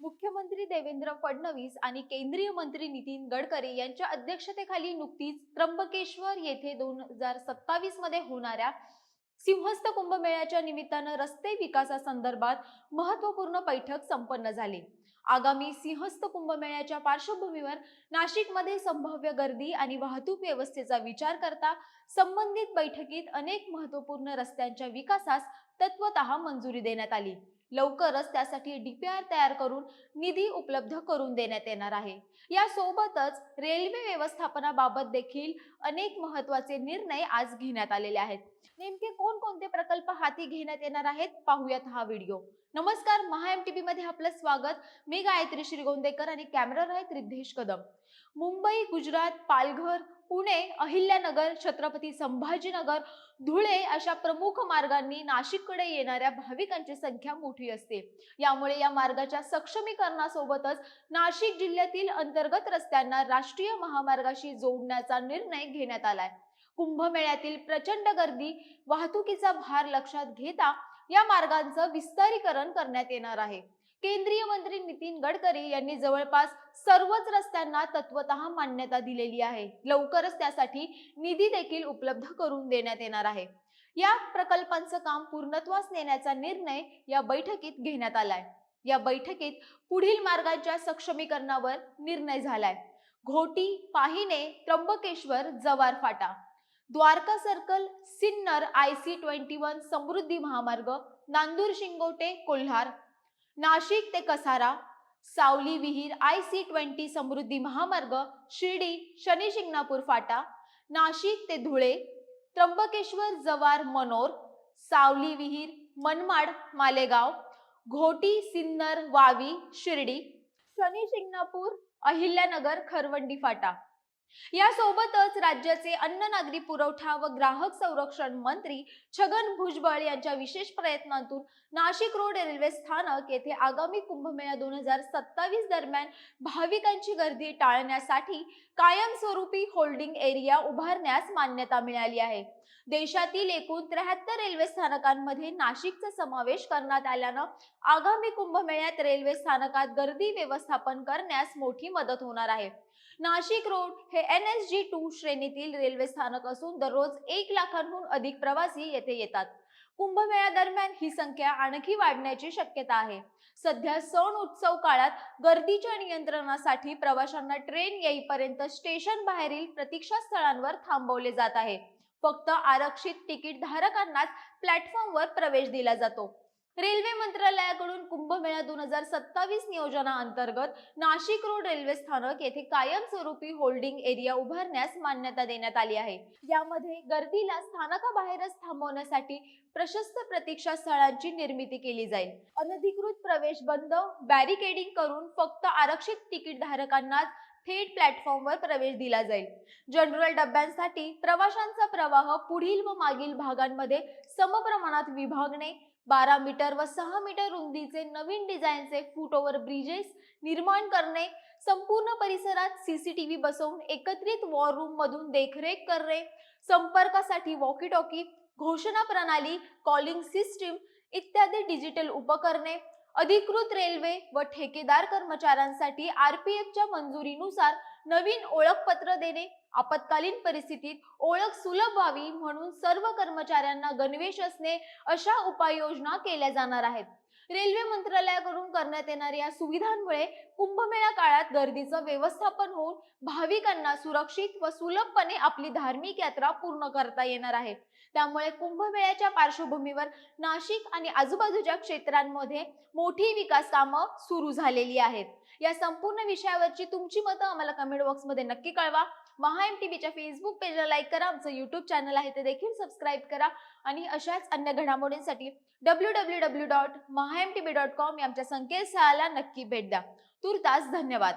मुख्यमंत्री देवेंद्र फडणवीस आणि केंद्रीय मंत्री नितीन गडकरी यांच्या अध्यक्षतेखाली नुकतीच त्र्यंबकेश्वर येथे दोन हजार सत्तावीसमध्ये होणाऱ्या सिंहस्थ कुंभमेळ्याच्या निमित्तानं रस्ते विकासासंदर्भात महत्त्वपूर्ण बैठक संपन्न झाली. आगामी सिंहस्थ कुंभमेळ्याच्या पार्श्वभूमीवर नाशिकमध्ये संभाव्य गर्दी आणि वाहतूक व्यवस्थेचा विचार करता संबंधित बैठकीत अनेक महत्त्वपूर्ण रस्त्यांच्या विकासास तत्वत मंजुरी देण्यात आली. लवकरच त्यासाठी डीपीआर तयार करून निधी उपलब्ध करून देण्यात येणार आहे. यासोबतच रेल्वे व्यवस्थापनाबाबत देखील अनेक महत्त्वाचे निर्णय आज घेण्यात आलेले आहेत. नेमके कोणकोणते प्रकल्प हाती घेण्यात येणार आहेत? पाहूयात हा व्हिडिओ. नमस्कार महा एम टी मध्ये आपलं स्वागत. मी गायत्री श्रीगोंदेकर आणि कॅमेरा आहेत रिद्धेश कदम. मुंबई गुजरात पालघर पुणे अहिल्यानगर छत्रपती संभाजीनगर धुळे अशा प्रमुख मार्गांनी नाशिककडे येणाऱ्या भाविकांची संख्या मोठी असते. यामुळे या मार्गाच्या सक्षमीकरणासोबतच नाशिक जिल्ह्यातील अंतर्गत रस्त्यांना राष्ट्रीय महामार्गाशी जोडण्याचा निर्णय घेण्यात आलाय. कुंभमेळ्यातील प्रचंड गर्दी वाहतुकीचा भार लक्षात घेता या मार्गांचं विस्तारीकरण करण्यात येणार आहे. केंद्रीय मंत्री नितीन गडकरी यांनी जवळपास सर्वच रस्त्यांना तत्वत मान्यता दिलेली आहे. लवकरच त्यासाठी निधी देखील उपलब्ध करून देण्यात येणार आहे. या प्रकल्पांचं काम पूर्णत्वास नेण्याचा निर्णय या बैठकीत घेण्यात आलाय. या बैठकीत पुढील मार्गांच्या सक्षमीकरणावर निर्णय झालाय. घोटी पाहिने त्र्यंबकेश्वर जवार फाटा Dwarka circle Sinnar I C twenty one Samruddhi महामार्ग नांदूर शिंगोटे कोल्हार. नाशिक ते कसारा सावली विहीर आय सी ट्वेंटी समृद्धी महामार्ग शिर्डी शनी शिंगणापूर फाटा. नाशिक ते धुळे त्र्यंबकेश्वर जवार मनोर. सावली विहीर मनमाड मालेगाव. घोटी सिन्नर वावी शिर्डी. शनी शिंगणापूर अहिल्यानगर खरवंडी फाटा. यासोबतच राज्याचे अन्न नागरी पुरवठा व ग्राहक संरक्षण मंत्री छगन भुजबळ यांच्या विशेष प्रयत्नातून नाशिक रोड रेल्वे स्थानक येथे आगामी कुंभमेळा दोन हजार सत्तावीस दरम्यान भाविकांची गर्दी टाळण्यासाठी कायमस्वरूपी होल्डिंग एरिया उभारण्यास मान्यता मिळाली आहे. देशातील एकूण त्र्याहत्तर रेल्वे स्थानकांमध्ये नाशिकचा समावेश करण्यात आल्यानं आगामी कुंभमेळ्यात रेल्वे स्थानकात गर्दी व्यवस्थापन करण्यास मोठी मदत होणार आहे. नाशिक रोड हे एन एस जी टू श्रेणीतील रेल्वे स्थानक असून दररोज एक लाखांहून अधिक प्रवासी येथे येतात. कुंभमेळ्या दरम्यान ही संख्या आणखी वाढण्याची शक्यता आहे. सध्या सण उत्सव काळात गर्दीच्या नियंत्रणासाठी प्रवाशांना ट्रेन येईपर्यंत स्टेशन बाहेरील प्रतीक्षा स्थळांवर थांबवले जात आहे. फक्त आरक्षित तिकीट धारकांनाच प्लॅटफॉर्मवर प्रवेश दिला जातो. रेल्वे मंत्रालयाकडून कुंभमेळा दोन हजार सत्तावीस नियोजनाअंतर्गत नाशिक रोड रेल्वे स्थानक येथे कायमस्वरूपी होल्डिंग एरिया उभारण्यास मान्यता देण्यात आली आहे. यामध्ये गर्दीला स्थानकाबाहेरच थांबवण्यासाठी प्रशस्त प्रतीक्षा स्थळांची निर्मिती केली जाईल. अनधिकृत प्रवेश बंद बॅरिकेडिंग करून फक्त आरक्षित तिकीट धारकांनाच थेट प्लॅटफॉर्मवर प्रवेश दिला जाईल. जनरल डब्यांसाठी प्रवाशांचा प्रवाह पुढील व मागील भागांमध्ये समप्रमाणात विभागणे बारा मीटर व सहा मीटर रुंदीचे नवीन डिझाईनचे फुट ओव्हर ब्रिजेस निर्माण करणे संपूर्ण परिसरात सीसीटीव्ही बसवून एकत्रित वॉर रूम मधून देखरेख करणे संपर्कासाठी वॉकी टॉकी घोषणा प्रणाली कॉलिंग सिस्टीम इत्यादी डिजिटल उपकरणे अधिकृत रेल्वे व ठेकेदार कर्मचाऱ्यांसाठी आरपीएफच्या मंजुरीनुसार नवीन ओळखपत्र देणे आपत्कालीन परिस्थितीत ओळख सुलभ व्हावी म्हणून सर्व कर्मचाऱ्यांना गणवेश असणे अशा उपाययोजना केल्या जाणार आहेत. रेल्वे मंत्रालयाकडून करण्यात येणाऱ्या या सुविधांमुळे कुंभमेळा काळात गर्दीचं व्यवस्थापन होऊन भाविकांना सुरक्षित व सुलभपणे आपली धार्मिक यात्रा पूर्ण करता येणार आहे. त्यामुळे कुंभमेळ्याच्या पार्श्वभूमीवर नाशिक आणि आजूबाजूच्या क्षेत्रांमध्ये मोठी विकास कामं सुरू झालेली आहेत. या संपूर्ण विषयावरची तुमची मतं आम्हाला कमेंट बॉक्समध्ये नक्की कळवा. महा एम टी व्हीच्या फेसबुक पेजला लाईक करा. आमचं युट्यूब चॅनल आहे ते देखील सबस्क्राईब करा. आणि अशाच अन्य घडामोडींसाठी W W W dot Maha T dot com या आमच्या संकेतस्थळाला नक्की भेट द्या. तुर्तास धन्यवाद.